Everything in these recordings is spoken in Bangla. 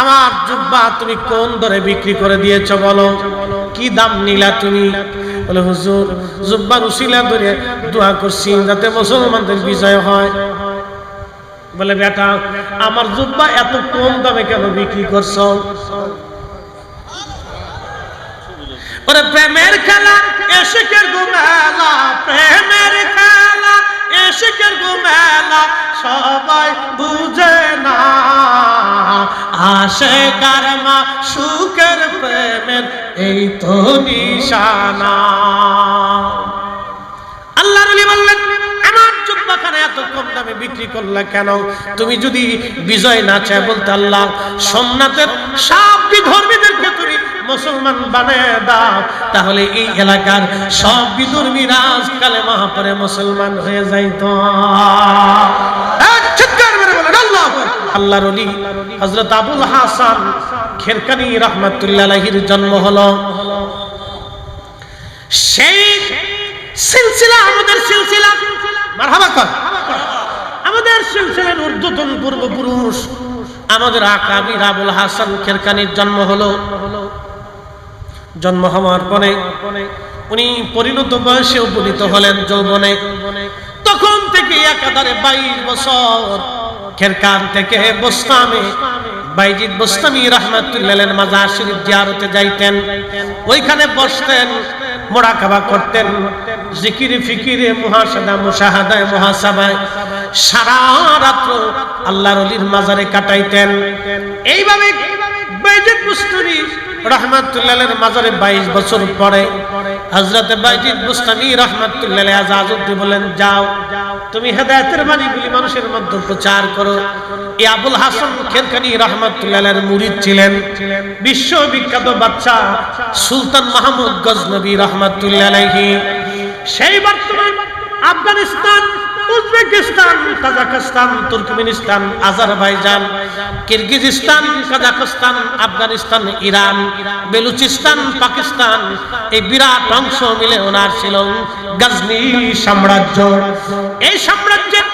আমার জুব্বা তুমি কোন দরে বিক্রি করে দিয়েছ বলো? কি দাম নিলা তুমি? বলে, হুজুর জুব্বার উসিলা ধরে দোয়া করছি যাতে মুসলমানদের বিজয় হয়। বলে, বেটা, আমার জুব্বা এত কম দামে কেন বিক্রি করছ? প্রেমের খেলা এসেকের গুমেলা, প্রেমের খেলা এসেকের সবাই বুঝে না। আসে কারমা সুখের প্রেমের এই তো নিশানা। আল্লাহ রলি বললেন, আমার জুব্বাখানে এত কম দামে বিক্রি করলে কেন? তুমি যদি বিজয় না চায় বলতে আল্লাহ, সোমনাথের সব বিধর্মীদেরকে তুমি মুসলমান বানিয়ে দাও, তাহলে এই এলাকার সব বিধর্মীরা আজকালে মহাপরে মুসলমান হয়ে যাইত। খেরকানি জন্ম সিলসিলা, আমাদের সিলসিলা। পূর্বপুরুষ আমাদের আকাবির আবুল হাসান খেরকানির জন্ম হলো। জন্ম হওয়ার পরে উনি পরিণত বয়সে উপনীত হলেন যৌবনে। তখন থেকে একাধারে বাইশ বছর খেরকান থেকে বোস্তামে, বাইজিদ বোস্তামি রহমাতুল্লাহ মাজার শরীফ জিয়ারতে যাইতেন। ওইখানে বসতেন মোড়াকাবা করতেন, জিকিরে ফিকিরে, মুহাসাদা মুশাহাদায় মুহাসাবায় সারা রাত্র আল্লাহর অলির মাজারে কাটাইতেন। এইভাবে বাইজিদ বুস্তামি রহমাতুল্লাহের মাজারে 22 বছর পরে হযরতে বাইজিদ বুস্তামি রহমাতুল্লাহ আজাজউদ্দি বলেন, যাও, তুমি হেদায়েতের বাণীগুলি মানুষের মধ্যে প্রচার করো। এই আবুল হাসান খেরকানি রহমাতুল্লাহের মুরিদ ছিলেন। বিশ্ববিখ্যাত বাচ্চা সুলতান মাহমুদ গজনবী রহমাতুল্লাহ সেই বর্তমান Afghanistan Uzbekistan, Kazakhstan, Turkmenistan, Azerbaijan, Kyrgyzstan, Kazakhstan, Afghanistan, Iran, Balochistan, Pakistan, এই বিরাট অংশ মিলে ওনার ছিল গজনি সাম্রাজ্য। এই সাম্রাজ্যের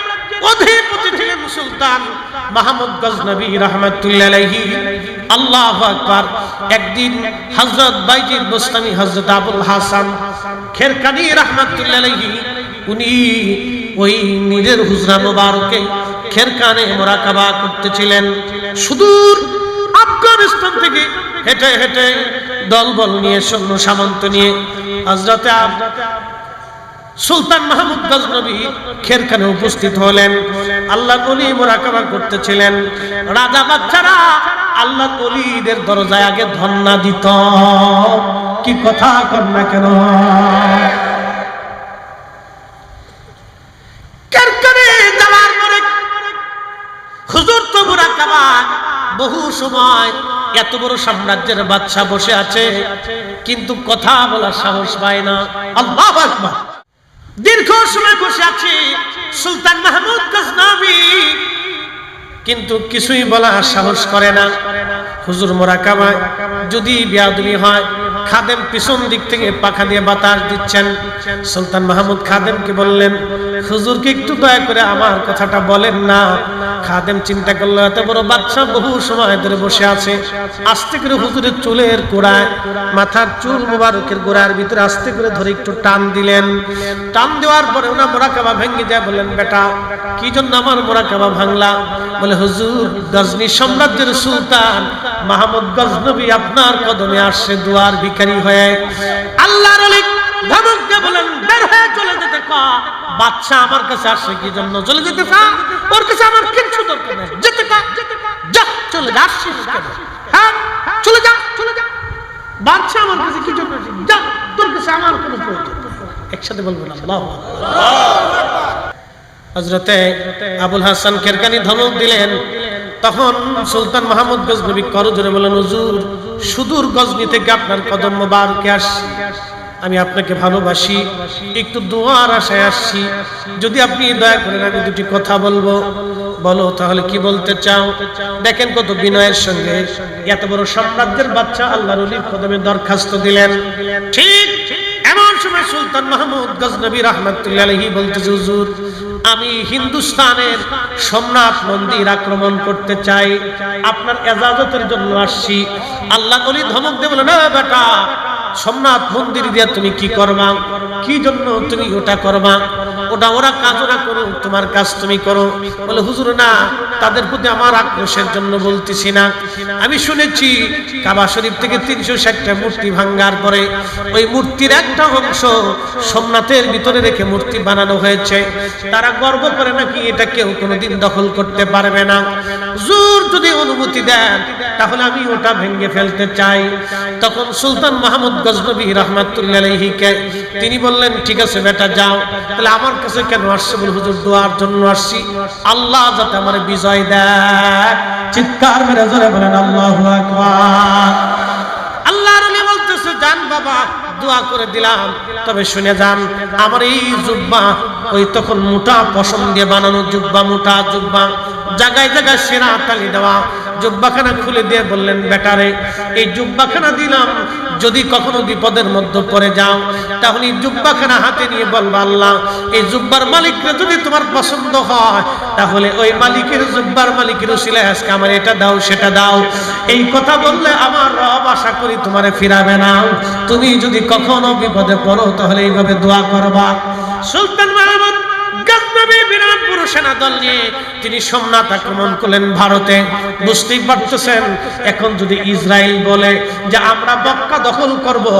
অধিপতি ছিলেন সুলতান মাহমুদ গজনবী রহমতুল্লাহ আল্লাহু আকবার। একদিন হযরত বাইজিদ বুস্তামি হযরত আবুল হাসান খেরকানি রহমতুল্লাহ উনি ওই নিজের হুজরা মোবারকে খেরকানে মোরাকাবা করতেছিলেন। সুদূর আফগানিস্তান থেকে হেঁটে হেঁটে দলবল নিয়ে, সৈন্য সামন্ত নিয়ে হজরতে সুলতান মাহমুদ গজনবী খেরখানে উপস্থিত হলেন। আল্লাহ কলি মোরাকাবা করতেছিলেন। রাজা বাচ্চারা আল্লাহ কলিদের দরজায় আগে ধন্না দিত। কি কথা কর না কেন? সময় এত বড় সাম্রাজ্যের বসে আছে, কিন্তু কথা বলার সাহস পায় না। আল্লাহ দীর্ঘ সময় বসে আছে, সুলতান মাহমুদ গজনবী। কিন্তু কিছুই বলার সাহস করে না। হুজুর মোরাকাবায় যদি বিয়াদবি হয় খাদেম পিছন দিক থেকে পাখা দিয়ে বাতাস দিচ্ছেন। সুলতান মাহমুদ খাদেমকে বললেন, হুজুরকে একটু দয়া করে আমার কথাটা বলেন না। খাদেম চিন্তা করল, এত বড় বাচ্চা বহু সময় ধরে বসে আছে। আস্তে করে হুজুরের চুলের গোড়ায়, মাথার চুল মোবারকের গোড়ার ভিতরে আস্তে করে ধরে একটু টান দিলেন। টান দেওয়ার পরে ওনা মোরাকাবা ভেঙে যায় বললেন, বেটা, কি জন্য আমার মোরাকাবা ভাঙলা? বলে, হুজুর, গজনি সাম্রাজ্যের সুলতান মাহমুদ গজনবী আপনার কদমে আসছে দুয়ার ভিখারি হয়ে আল্লাহর একসাথে আল্লাহ হজরতে আবুল হাসান কেরকানি ধমক দিলেন। তখন সুলতান মাহমুদ গজনবী করজোরে বলেন, হুজুর সুদূর গজনি থেকে আপনার কদম মোবারকে আসছি। আমি আপনাকে ভালোবাসি, একটু দোয়ার আশায় আসছি। যদি আপনি দয়া করেন আমি দুটি কথা বলব। বলো, তাহলে কি বলতে চাও? দেখেন কত বিনয়ের সঙ্গে। এত বড় সাম্রাজ্যের বাচ্চা আল্লাহর কদমে দরখাস্ত দিলেন। ঠিক এমন সময় সুলতান মাহমুদ গজনবী রহমতুল্লাহি বলতেছে, হুজুর, আমি হিন্দুস্তানের সোমনাথ মন্দির আক্রমণ করতে চাই। আপনার এজাজতের জন্য আসছি। আল্লাহ বলি ধমক দেব না বেটা সোমনাথ মন্দির দিয়ে তুমি কি করবা? কি জন্য তুমি ওটা করবা? ওটা ওরা কাজ ওরা করো, তোমার কাজ তুমি করো। বলে, হুজুর, না, তাদের প্রতি আমার আক্রোশের জন্য বলতেছি না। আমি শুনেছি, কাবা শরীফ থেকে তিনশো ষাটটা মূর্তি ভাঙ্গার পরে ওই মূর্তির একটা অংশ সোমনাথের ভিতরে রেখে মূর্তি বানানো হয়েছে। তারা গর্ব করে নাকি এটা কেউ কোনোদিন দখল করতে পারবে না। জোর যদি অনুমতি দেন, তাহলে আমি ওটা ভেঙে ফেলতে চাই। তখন সুলতান মাহমুদ গজনবী রহমাতুল্লাহিকে তিনি বললেন, ঠিক আছে বেটা, যাও। তাহলে আমার কাছে কেন আসছে বলে হুজুর দোয়ার জন্য আসছি? আল্লাহ যাতে আমার বিজয় দেয়। চিৎকার মেরে জোরে বলেন, আল্লাহু আকবার। আল্লাহর আলী বলতেছে, যান বাবা, দোয়া করে দিলাম। তবে শুনে যান, আমার এই জুব্বা, ওই তখন মোটা পশম দিয়ে বানানো জুব্বা, মোটা জুব্বা, জায়গায় জায়গায় সেরা তালি দেওয়া জুব্বাখানা খুলে দিয়ে বললেন, বেটারে, এই জুব্বাখানা দিলাম। যদি কখনো বিপদের মধ্যে পড়ে যাও, তাহলে জুব্বাখানা হাতে নিয়ে বলবা, আল্লাহ, এই জুব্বার মালিককে যদি তোমার পছন্দ হয়, তাহলে ওই মালিকের জুব্বার মালিকের উসিলায় আজকে আমার এটা দাও, সেটা দাও। এই কথা বললে আমার রব আশা করি তোমারে ফিরাবে না। তুমি যদি কখনো বিপদে পড়ো, তাহলে এইভাবে দোয়া করবা। সুলতান আমরা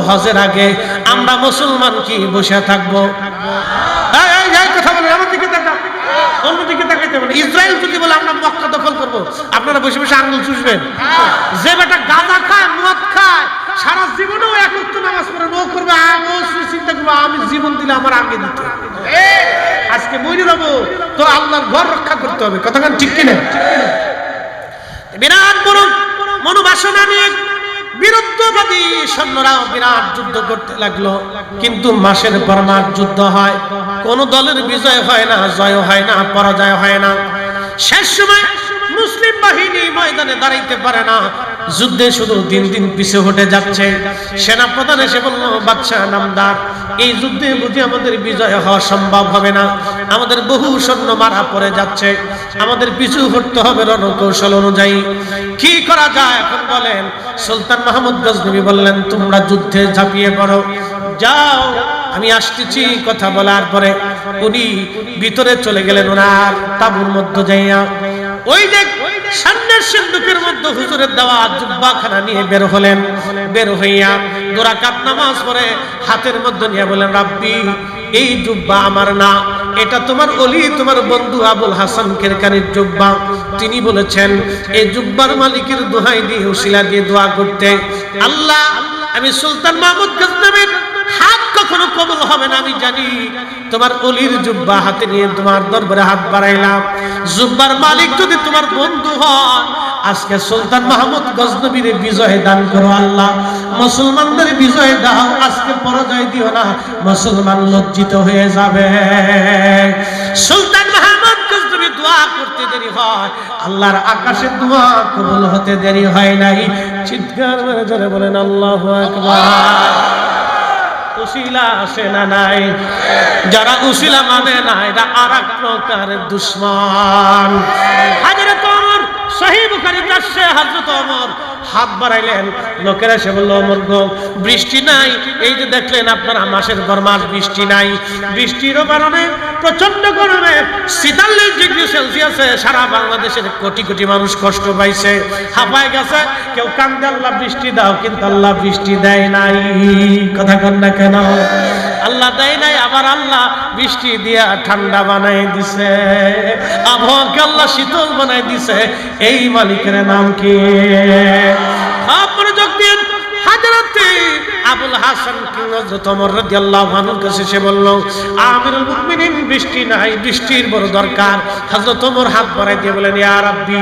হজের আগে, আমরা মুসলমান কি বসে থাকব? কথা আমার দিকে তাকান। অন্যদিকে তাকাইতে ইসরায়েল যদি বলে আমরা মক্কা দখল করব, আপনারা বসে বসে আঙ্গুল চুষবেন। যে বেটা গাঁজা খায়, মদ খায় সারা জীবনেও একত্র নামাজ পড়ে, ও করবে চিন্তা করবে, আমি জীবন দিলে আমার আগে দিতে আজকে মরে যাব, তো আল্লাহর ঘর রক্ষা করতে হবে। কথাখান ঠিক কিনা? বিরাট বড় মনোবাসনা নিয়ে বিরুদ্ধবাদী সৈন্যরাও বিরাট যুদ্ধ করতে লাগল। কিন্তু মাসের পর মাস যুদ্ধ হয়, কোন দলের বিজয় হয় না, জয় হয় না, পরাজয় হয় না। শেষ সময় মুসলিম বাহিনী ময়দানে দাঁড়াইতে পারে না। যুদ্ধে শুধু দিন দিন পিছে হটে যাচ্ছে। সেনাপ্রধান এসে বলল, বাদশাহ নামদার, এই যুদ্ধে বুঝি আমাদের বিজয় হওয়া সম্ভব হবে না। আমাদের বহু সৈন্য মারা পড়ে যাচ্ছে। আমাদের পিছু হটতে হবে রণকৌশল অনুযায়ী। কি করা যায়? এখন বলেন, সুলতান মাহমুদ গজনবী বললেন, তোমরা যুদ্ধে ঝাঁপিয়ে পড়ো। যাও, আমি আসতেছি কথা বলার পরে। উনি ভিতরে চলে গেলেন ওনার তাবুর মধ্যে যাইয়া। ওই যে সামনের সিন্ধুকের মধ্যে হুজুরের দেওয়া জুব্বাখানা নিয়ে বের হলেন। বের হইয়া দোরাকাত নামাজ পড়ে হাতের মধ্যে নিয়ে বলেন রাব্বি, এই জুব্বা আমার না। এটা তোমার অলি, তোমার বন্ধু আবুল হাসান কেরকানির জুব্বা। তিনি বলেছেন এই জুব্বার মালিকের দোহাই দিয়ে উশিলা দিয়ে দোয়া করতে। আল্লাহ, আমি সুলতান মাহমুদ গজনবীর হাত কখনো কবল হবে না, আমি জানি। তোমার অলির জুব্বা হাতে নিয়ে তোমার দরবারে হাত বাড়াইলাম। জুব্বার মালিক যদি তোমার বন্ধু হয়, আজকে সুলতান মাহমুদ গজনবীর বিজয় দান করো আল্লাহ। মুসলমানদের বিজয় দাও, আজকে পরাজয় দিও না, মুসলমান লজ্জিত হয়ে যাবে। সুলতান মাহমুদ গজনবী দোয়া করতে দেরি হয়, আল্লাহর আকাশে দোয়া কবুল হতে দেরি হয় নাই। চিৎকার জোরে বলেন, আল্লাহু আকবার। যারা উশিলা মানে নাই আর এক প্রকারের দুশ্মন। হাজার ওমর সারা বাংলাদেশের কোটি কোটি মানুষ কষ্ট পাইছে। হাঁপায় গেছে। কেউ কান্দে, আল্লাহ বৃষ্টি দাও, কিন্তু আল্লাহ বৃষ্টি দেয় নাই। কথা কন না কেন? আল্লাহ দেয় নাই, আবার আল্লাহ বৃষ্টি দিয়া ঠান্ডা বানাই দিছে। আবহাওয়াকে আল্লাহ শীতল বানাই দিছে। এই মালিকের নাম কি? আবুল হাসান হযরত ওমর রাদিয়াল্লাহু আনহুর কাছে সে বলল, আমিরুল মুমিনিন, বৃষ্টি নাই, বৃষ্টির বড় দরকার। হযরত ওমর হাত বাড়াই দিয়ে বলেন ইয়া রাব্বি,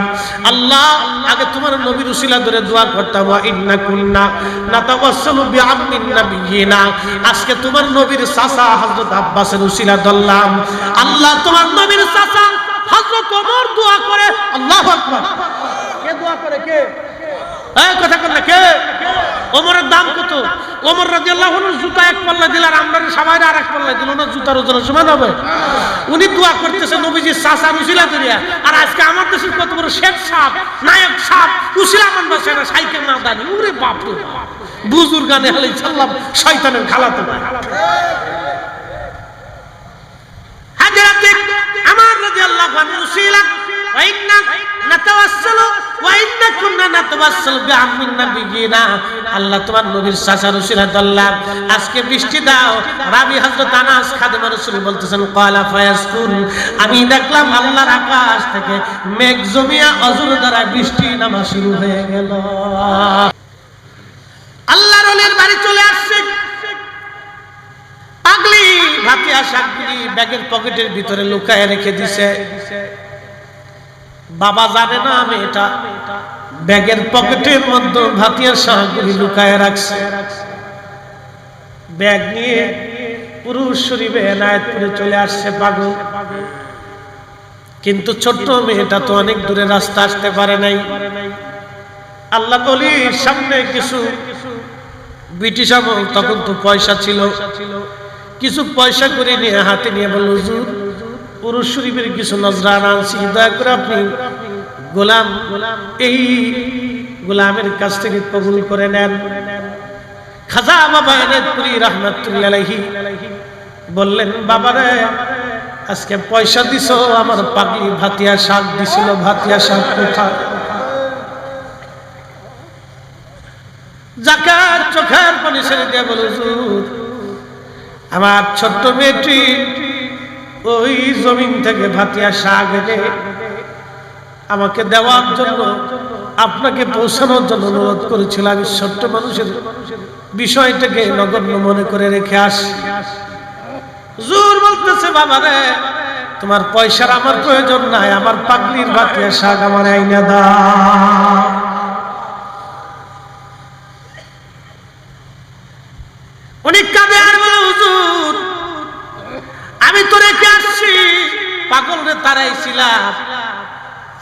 আল্লাহ, আগে তোমার নবীর উসিলা ধরে দোয়া করতাম, ওয়া ইন্না কুন্না নাতাওয়াসসালু বিআম্মিন নাবিয়িনা। আজকে তোমার নবীর চাচা হযরত আব্বাসের উসিলা ধরলাম। আল্লাহ, তোমার নবীর চাচা হযরত ওমর দোয়া করে, আল্লাহু আকবার। কে দোয়া করে, কে? এই ওমরের দাম কত? ওমর রাদিয়াল্লাহু আনহু জুতা এক পাল্লা দিল আর আমরা সবাই আর উনি দোয়া করতেছে আর আমার দেশের শেখ সাপ, নায়ক সাপ, উসিলা মান বাসে সাইকেল না দানি ওরে বাপ রে। বুজুর গানে হালে সাল্লাম শয়তানের খালাতো আমার রাদিয়াল্লাহু আনহু আল্লাহ আমি দেখলাম আল্লাহর আকাশ থেকে মেঘ জমিয়া অজর দ্বারা বৃষ্টি নামা শুরু হয়ে গেল। আল্লাহর ওলির বাড়ি চলে আসছে। পাগলি ভাতিয়া শাকগুলি ব্যাগের পকেটের ভিতরে লুকায় রেখে দিছে। বাবা জানে না আমি এটা। ব্যাগের পকেটের মধ্যে ভাতিয়ার শাকগুলি লুকায় রাখছে। ব্যাগ নিয়ে পুরুষ শরীফে এনায়তপুরে চলে আসছে পাগল। কিন্তু ছোট্ট মেয়েটা তো অনেক দূরে রাস্তা আসতে পারে নাই। আল্লাহ কলির সামনে কিছু ব্রিটিশ আমল, তখন তো পয়সা ছিল। কিছু পয়সা করে নিয়ে হাতে নিয়ে বলল, হুজুর পুরুষ শরীফের কিছু নজরান আনছি করে আপনি গোলাম, এই গোলামের কাছ থেকে কবুল করে নেন। খাজা বাবা এনায়তপুরি রহমাতুল্লাহ বললেন, বাবারে, আজকে পয়সা দিছো, আমার পাগলি ভাতিয়া শাক দিছিল, ভাতিয়া শাক কোথায়? জাকাত চোখের পানি ছেড়ে আমার ছোট্ট মেয়েটি ওই জমিন থেকে ভাতিয়া শাক এনে আমাকে দেওয়ার জন্য, আপনাকে পৌঁছানোর জন্য অনুরোধ করেছিল আমি ছোট্ট মানুষের বিষয়টাকে নগণ্য মনে করে রেখে আসি। জোর বলতেছে বাবা রে তোমার পয়সার আমার প্রয়োজন নাই, আমার পাগলির ভাতিয়া শাক আমার আইনা দাও। উনি কাঁদে আর বলে, হুজুর আমি তো রেখে আসছি। পাগল রে তারাইছিলাম।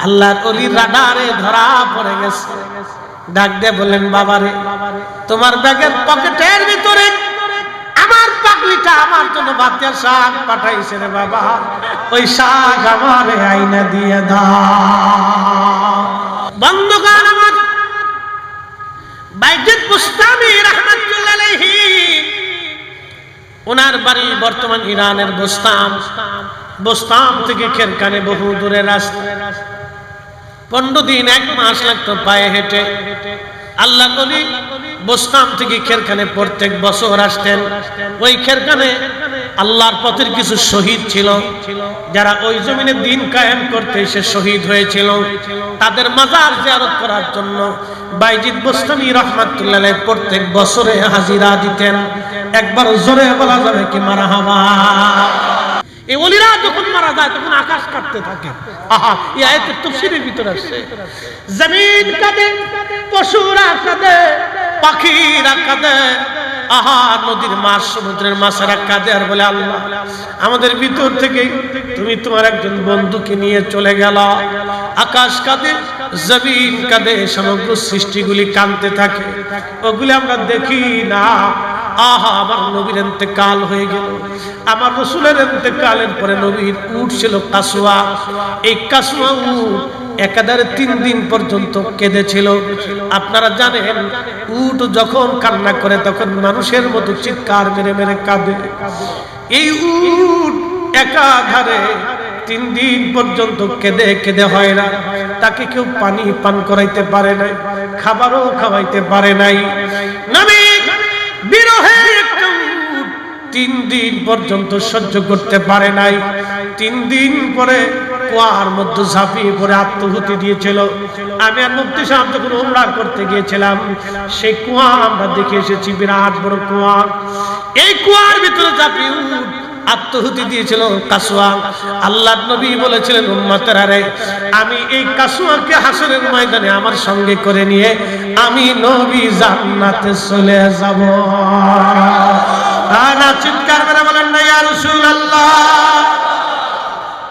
আল্লাহ অলির রাডারে ধরা পড়ে গেছে। ডাক দিয়ে বললেন, বাবারে, তোমার ব্যাগের পকেটের ভিতরে আমার পাগলিটা আমার জন্য বাতিয়ার শাক পাঠাইছে রে বাবা। ওই শাক আমারে আইনা দিয়ে দাও। বন্ধুগণ আমার, বাইজিদ বুস্তামি রহমাতুল্লাহ ওনার বাড়ি বর্তমান ইরানের বোস্তাম। বোস্তাম থেকে খেরকানে বহু দূরে রাস্তা। পনেরো দিন, এক মাস লাগতো পায়ে হেঁটে। আল্লাহ কলি বোস্তাম থেকে খেরখানে প্রত্যেক বছর আসতেন। ওই খেরখানে আল্লাহর পথের কিছু শহীদ ছিল, যারা ওই জমিনে দিন কায়েম করতে সে শহীদ হয়েছিল। তাদের মাজার জিয়ারত করার জন্য বাইজিদ বোস্তানি রহমাতুল্লাহ প্রত্যেক বছরে হাজিরা দিতেন। একবার জোরে বলা যাবে কি মারা হাওয়া এই অলিরা যখন মারা যায়, তখন আকাশ কাটতে থাকে। আহা, এই আয়াতের তফসিরের ভিতরে আসছে জমিন কাঁদে, পশুরা কাঁদে, পাখিরা কাঁদে। আহা, নদীর মাছ, সমুদ্রের মাছেরা কাঁদে আর বলে আল্লাহ, আমাদের ভিতর থেকে তুমি তোমার একজন বন্ধুকে নিয়ে চলে গেল। আকাশ কাঁদে, জমিন কাঁদে, সমগ্র সৃষ্টিগুলি কাঁদতে থাকে। ওগুলি আমরা দেখি না। আহা, আমার নবীর এতেকাল হয়ে গেল। আমার রসুলের এতেকালের পরে নবীর উঠ ছিল কাসুয়া। এই কাসুয়া উঠ একাধারে তিন দিন পর্যন্ত কেঁদেছিল। আপনারা জানেন উট যখন কান্না করে তখন মানুষের মতো চিৎকার মেরে মেরে কাঁদে। এই উট একাধারে তিন দিন পর্যন্ত কেঁদে কেঁদে হয় না। তাকে কেউ পানি পান করাইতে পারে নাই, খাবারও খাওয়াইতে পারে নাই। তিন দিন পর্যন্ত সহ্য করতে পারে নাই। তিন দিন পরে কুয়ার মধ্যে ঝাঁপিয়ে পরে আত্মহতি দিয়েছিল। আমি আর মুক্তি সাহেব যখন উমরা করতে গিয়েছিলাম, সেই কুয়া আমরা দেখে এসেছি, বিরাট বড় কুয়া। এই কুয়ার ভিতরে ঝাঁপিয়ে উঠ আত্মহুতি দিয়েছিল কাসুয়া। আল্লাহ নবী বলেছিলেন, উম্মতের আমি এই কাসুয়াকে হাসনের ময়দানে আমার সঙ্গে করে নিয়ে আমি নবী জান্নাতে চলে যাব। না, চিৎকার করে বলেন না, ইয়া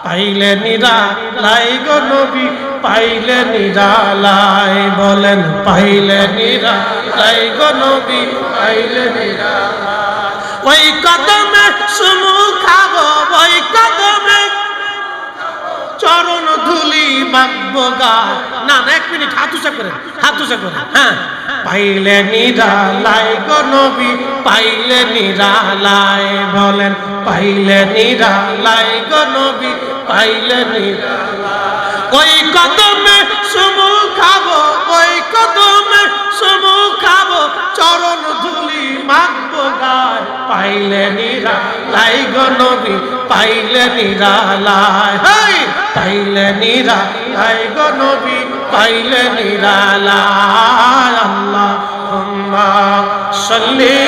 পাইলে নিরা লাই গো নবী, পাইলে নিরালাই বলেন, পাইলে নিরালাই গো নবী, পাইলে নিরালাই ওই কদমে সুমু খাব, ওই কদমে চরণ ধুলি মাগবো গা। না না, এক মিনিট, হাত উঁচা করেন, হাত উঁচা করেন হ্যাঁ। পাইলে নিরালাই গো নবী, পাইলে নিরালাই বলেন, পাইলে নিরালাই গো নবী, পাইলে নিরালাই ওই কদমে সুমু খাব, ওই কদমে সুমু খাব, চরণ ধুলি মাগবো গায়। পাইলে নিরালাই গো নবী, পাইলে নিরালাই হাই! পাইলে নিরালাই গো নবী, পাইলে নিরালাই আল্লাহ সাল্লি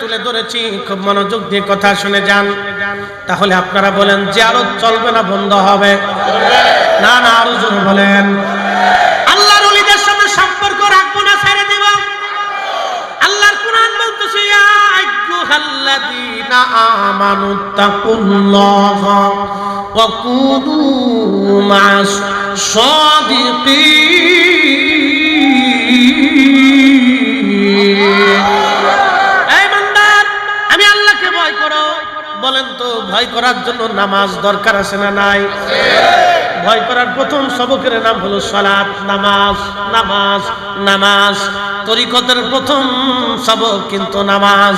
তুলে ধরেছি, খুব মনোযোগ দিয়ে কথা শুনে যান। তাহলে আপনারা বলেন, যে আরও চলবে না, বন্ধ হবে। না না, আরও জোরে বলেন। আল্লাহর ওলিদের সাথে সম্পর্ক ভয় করার জন্য নামাজ দরকার আছে না নাই? ভয় করার প্রথম সবকের নাম হলো সালাত, নামাজ নামাজ নামাজ। তরিকতের প্রথম সবক কিন্তু নামাজ।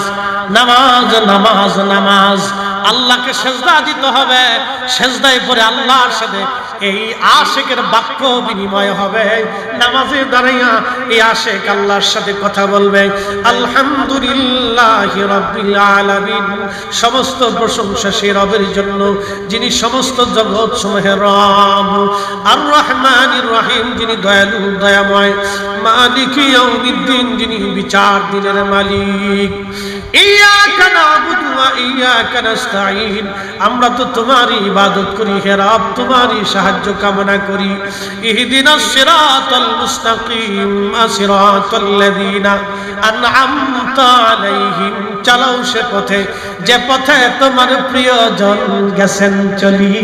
নামাজ নামাজ নামাজ। আল্লাহকে সেজদা দিতে হবে। সেজদায় পরে আল্লাহর সাথে এই আশেকের বাক্য বিনিময় হবে। নামাজে দাঁড়াইয়া এই আশেক আল্লাহর সাথে কথা বলবে। আলহামদুলিল্লাহ রব্বিল আলামিন। সমস্ত প্রশংসা সে রবের জন্য, যিনি সমস্ত জগৎ সমূহের রব। আর রহমানির রহিম, যিনি দয়ালু, দয়াময়। মালিক ইয়াউমিদ্দিন, যিনি বিচার দিনের মালিক। আমরা তো তোমারই ইবাদত করি হে রব তোমারই সাহায্য কামনা করি। আলাইহিম। চালাও সে পথে, যে পথে তোমার প্রিয়জন গেছেন চলি,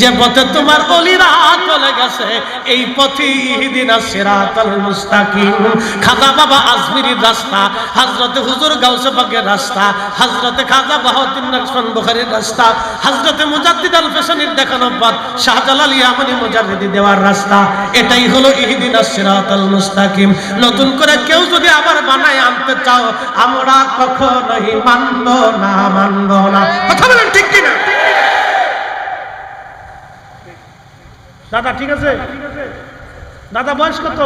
যে পথে তোমার অলিরা চলে গেছে, এই পথে ইহদিনাস সিরাতাল মুস্তাকিম। খাজা বাবা আজমিরির রাস্তা, হযরতে হুজুর গাউসে পাকের রাস্তা, হযরতে খাজা বাহাউদ্দিন নকশবন্দ বুখারীর রাস্তা, হযরতে মুজাদ্দিদ আল ফেসানির দেখানো পথ, শাহজালাল ইয়ামানি মুজাদ্দিদি দেওয়ার রাস্তা, এটাই হলো ইহদিনাস সিরাতাল মুস্তাকিম। নতুন করে কেউ যদি আবার বানায় আনতে চাও, আমরা কখনোই মানব না মানব না। কথা বলেন ঠিক কিনা? দাদা, ঠিক আছে? দাদা, বয়স কত?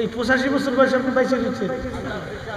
এই পঁচাশি বছর বয়স আপনি বাইসে দিচ্ছে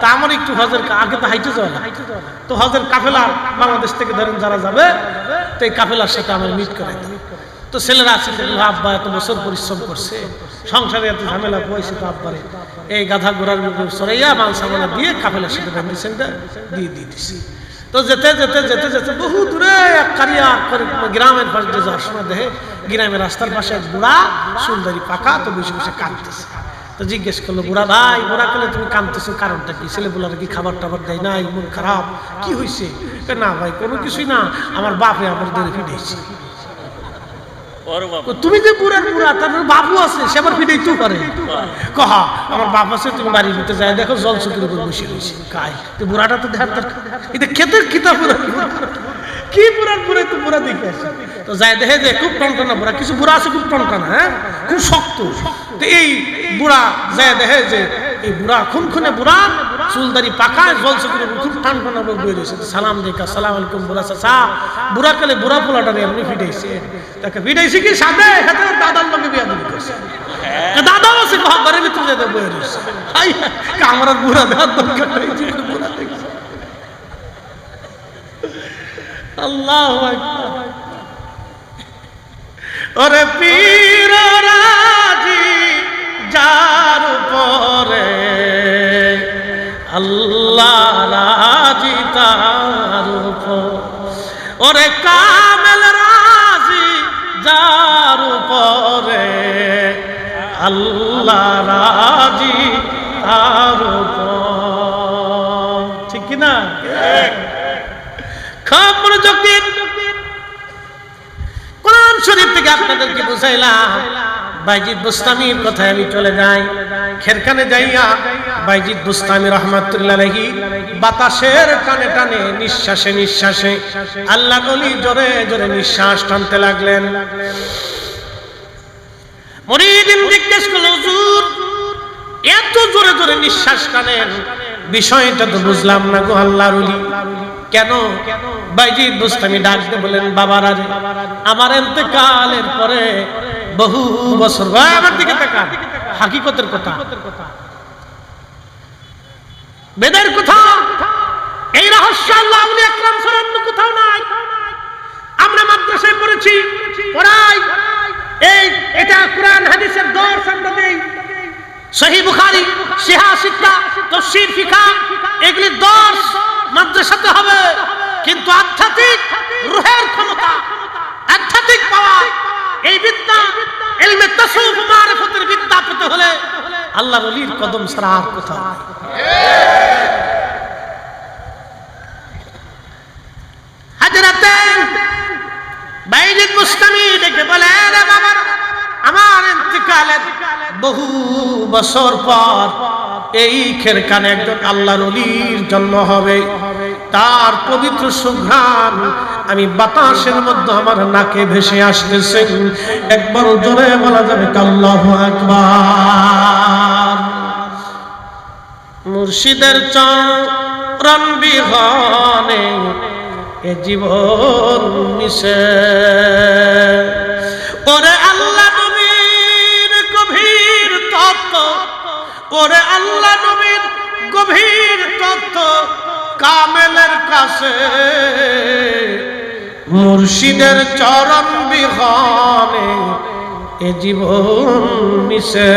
তা আমার একটু হজের আগে তো হাইটে যাওয়া তো হজের কাফেলা বাংলাদেশ থেকে ধরেন যারা যাবে, তো এই কাফেলার সাথে আমার মিট করাই তো ছেলেরা আছে আব্বা, এত বছর পরিশ্রম করছে। সংসারে এত ঝামেলা পয়সা তো আব্বারে? এই গাধা ঘোড়ার সরাইয়া মাল সামানা দিয়ে কাফেলার সাথে বেঁধেছেন দিয়ে দিয়ে দিছি তো যেতে যেতে যেতে যেতে বহু দূরে এক কারিয়া করে গ্রামের পাশে যাওয়ার সময় দেখে গ্রামের রাস্তার পাশে এক বুড়া সুন্দরী পাকা, তো বসে বসে কাঁদতেছে। তো জিজ্ঞেস করল বুড়া ভাই বুড়া করলে তুমি কাঁদতেছো কারণটা কি? ছেলে বুলার কি খাবার টাবার দেয় না মন খারাপ? কি হয়েছে না ভাই কোনো কিছুই না আমার বাপে আমার ধরে ফিরেছে তুমি যে বুড়ার বুড়া তার বাবু আছে সে আবার ফিরেই তো পারে কহা আমার বাপ আছে তুমি বাড়ির ভিতরে যায় দেখো জল চুকির উপর বসে রয়েছে। কাই? তো বুড়াটা তো দেখার দরকার। এটা খেতে কিতা বুড়া কি বুড়ার বুড়ে তো বুড়া দেখে আসে। তো যায় দেখে যে খুব টনটনা বুড়া, কিছু বুড়া আছে খুব টনটনা হ্যাঁ? খুব শক্ত। এই বুড়া যায় দেখে যে এই বুড়া খুন খুনে বুড়া চুলদারি পাকায় জলসে করে খুব টান টানা বই রয়েছে সালাম দেখা সালাম আলাইকুম বুড়া চাচা। বুড়া কালে বুড়া পোলাটা এমনি ফিটাইছে। তাকে ফিটাইছে কি সাথে? সাথে দাদার লোকে বিয়া দিতে করছে দাদাও আছে ঘরের ভিতরে যেতে বই রয়েছে। আমার বুড়া দেওয়ার দরকার বুড়া দেখছে আল্লাহ ওরে পীর রাজি যার উপরে, আল্লাহ রাজি তার ওরে কামেল রাজি যার উপরে, আল্লাহ রাজি তার ঠিক কিনা? খুব মনোযোগ দিন কোরআন শরীফ থেকে আপনাদেরকে বুঝাইলাম, বাইজিদ বুস্তামির কথায় আমি চলে যাই। খেরখানে যাইয়া বাইজিদ বুস্তামি রহমাতুল্লাহ বাতাসের টানে নিঃশ্বাসে নিঃশ্বাসে আল্লাহ নলি জোরে জোরে নিঃশ্বাস টানতে লাগলেন। মরিদিন জিজ্ঞেস করল হুজুর, এত জোরে জোরে নিঃশ্বাস টানেন, বিষয়টা তো বুঝলাম না গো আল্লাহর কেন? বাইজিদ বুস্তামি ডাকতে বলেন বাবারা রে, আমার এতেকালের পরে বহু বছর আমার দিকে তাকান, হাকিকতের কথা। বেদের কথা, এই রহস্য আল্লাহ আকরাম ছাড়া কোথাও নাই। আমরা মাদ্রাসায় পড়েছি, পড়াই। এই, এটা কোরআন, হাদিসের দর্শ আমরা দেই সহি বুখারি, সিহা সিক্কা তফসির ফিকা এগুলি দর্শ মাদ্রাসাতে হবে কিন্তু আধ্যাত্মিক রুহের ক্ষমতা, আধ্যাত্মিক পাওয়া এই বিদ্যা ইলমে তাসাউফ মারিফতের বিদ্যা পেতে হলে আল্লাহর ওলির কদম ছাড়া আর কোথাও নাই। হাজরাতে বাইজিদ মুস্তামি ডেকে বলে রে বাবা, আমার ইন্তিকালের বহু বছর পর এই খেরকানে একজন আল্লাহর অলির জন্ম হবে। তার পবিত্র সুঘ্রাণ আমি বাতাসের মধ্যে আমার নাকে ভেসে আসতেছে। একবার জোরে বলা যাবে কাল্লাহ আকবার। মুর্শিদের চরণ বিহনে এ জীবন মিশে। ওরে আল্লাহ নবীর গভীর তত্ত্ব, ওরে আল্লাহ গভীর তত্ত্ব কামেলের কাছে। মুর্শিদের চরণ বিহনে এ জীবন মিশে।